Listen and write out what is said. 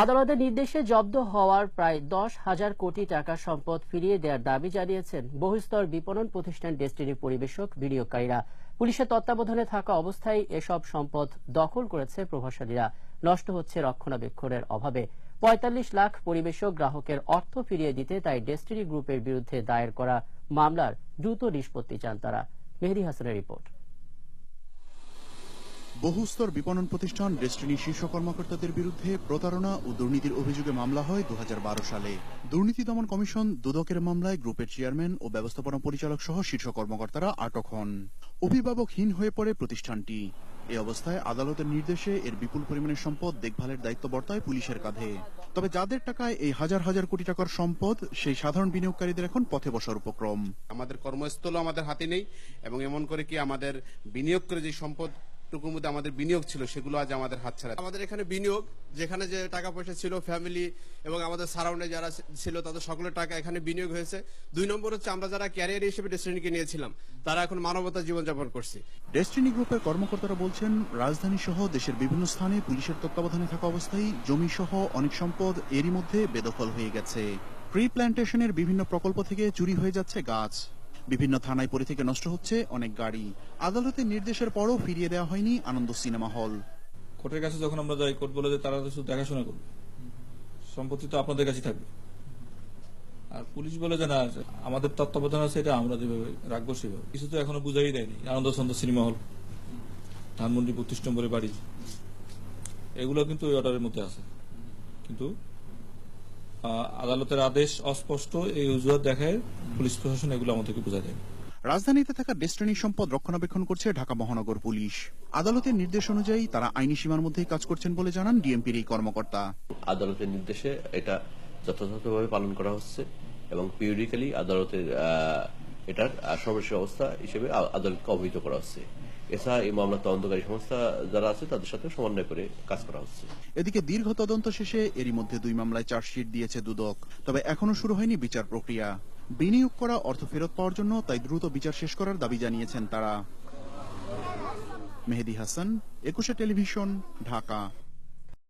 আদালতের নির্দেশে জব্দ হওয়ার প্রায় দশ হাজার কোটি টাকা সম্পদ ফিরিয়ে দেওয়ার দাবি জানিয়েছেন বহুস্তর বিপণন প্রতিষ্ঠান ডেস্টিনি পরিবেশক বিনিয়োগকারীরা। পুলিশের তত্ত্বাবধানে থাকা অবস্থায় এসব সম্পদ দখল করেছে প্রভাবশালীরা। নষ্ট হচ্ছে রক্ষণাবেক্ষণের অভাবে। পঁয়তাল্লিশ লাখ পরিবেশক গ্রাহকের অর্থ ফিরিয়ে দিতে তাই ডেস্টিনি গ্রুপের বিরুদ্ধে দায়ের করা মামলার দ্রুত নিষ্পত্তি চান তারা। মেহেদি হাসানের রিপোর্ট। বহুস্তর বিপণন প্রতিষ্ঠান ডেস্টিনি শীর্ষ কর্মকর্তাদের বিরুদ্ধে প্রতারণা ও দুর্নীতির অভিযোগে মামলা হয় দুহাজার বারো সালে। দুর্নীতি দমন কমিশন দুদকের মামলায় গ্রুপের চেয়ারম্যান ও ব্যবস্থাপনা পরিচালক সহ শীর্ষ কর্মকর্তারা আটক হন। অভিভাবকহীন হয়ে পড়ে প্রতিষ্ঠানটি। এই অবস্থায় আদালতের নির্দেশে এর বিপুল পরিমাণের সম্পদ দেখভালের দায়িত্ব বর্তায় পুলিশের কাঁধে। তবে যাদের টাকায় এই হাজার হাজার কোটি টাকার সম্পদ, সেই সাধারণ বিনিয়োগকারীদের এখন পথে বসার উপক্রম। আমাদের কর্মস্থল আমাদের হাতে নেই এবং এমন করে কি আমাদের বিনিয়োগ করে যে সম্পদ টুকুর মধ্যে আমাদের বিনিয়োগ ছিল সেগুলো আজ আমাদের হাত হাতছাড়া আমাদের এখানে বিনিয়োগ যেখানে যে টাকা পয়সা ছিল ফ্যামিলি এবং আমাদের সারাউন্ডে যারা ছিল তাদের সকলের টাকা এখানে বিনিয়োগ হয়েছে। দুই নম্বর হচ্ছে আমরা যারা ক্যারিয়ার হিসেবে ডেস্টিনিকে নিয়েছিলাম তারা এখন মানবতা জীবনযাপন করছে। ডেস্টিনি গ্রুপের কর্মকর্তারা বলছেন রাজধানী সহ দেশের বিভিন্ন স্থানে পুলিশের তত্ত্বাবধানে থাকা অবস্থায় জমি সহ অনেক সম্পদ এরই মধ্যে বেদখল হয়ে গেছে। ট্রি প্ল্যান্টেশনের বিভিন্ন প্রকল্প থেকে চুরি হয়ে যাচ্ছে গাছ। বিভিন্ন থানায় পড়ে থেকে নষ্ট হচ্ছে অনেক গাড়ি। আদালতের নির্দেশের পরও ফিরিয়ে দেওয়া হয়নি আনন্দ সিনেমা হল। কোর্টের কাছে যখন আমরা যাই, কোর্ট বলে যে তারা শুধু দেখাশোনা করবে। সম্পত্তি তো আপনাদের কাছেই থাকবে। আর পুলিশ বলে যে না, আমাদের তত্ত্বাবধান আছে, এটা আমরা যেভাবে রাখব সেভাবে। কিছু তো এখনও বুঝাই দেয়নি। আনন্দ ছন্দ সিনেমা হল। ধানমন্ডি বত্রিশ নম্বরে বাড়ি। এগুলো কিন্তু ওই অর্ডারের মধ্যে আছে। কিন্তু আদালতের আদেশ অস্পষ্ট এই অজুহাত দেখায় পুলিশ প্রশাসন এগুলো আমাদেরকে বোঝা দেয়। রাজধানীতে থাকা ডেস্টিনি সম্পদ রক্ষণাবেক্ষণ করছে ঢাকা মহানগর পুলিশ। আদালতের নির্দেশ অনুযায়ী তারা আইনি সীমার মধ্যেই কাজ করছেন বলে জানান ডিএমপির এই কর্মকর্তা। আদালতের নির্দেশে এটা যথাযথভাবে পালন করা হচ্ছে এবং পিরিয়ডিক্যালি আদালতের আহ, এটার সর্বশেষ অবস্থা হিসেবে আদালতকে অবহিত করা হচ্ছে। এছাড়া এই মামলা তদন্তকারী সংস্থা যারা আছে, তাদের সাথে সমন্বয় করে কাজ করা হচ্ছে। এদিকে দীর্ঘ তদন্ত শেষে এরই মধ্যে দুই মামলায় চার্জশিট দিয়েছে দুদক। তবে এখনও শুরু হয়নি বিচার প্রক্রিয়া। বিনিয়োগ করা অর্থ ফেরত পাওয়ার জন্য তাই দ্রুত বিচার শেষ করার দাবি জানিয়েছেন তারা। মেহেদি হাসান, একুশে টেলিভিশন, ঢাকা।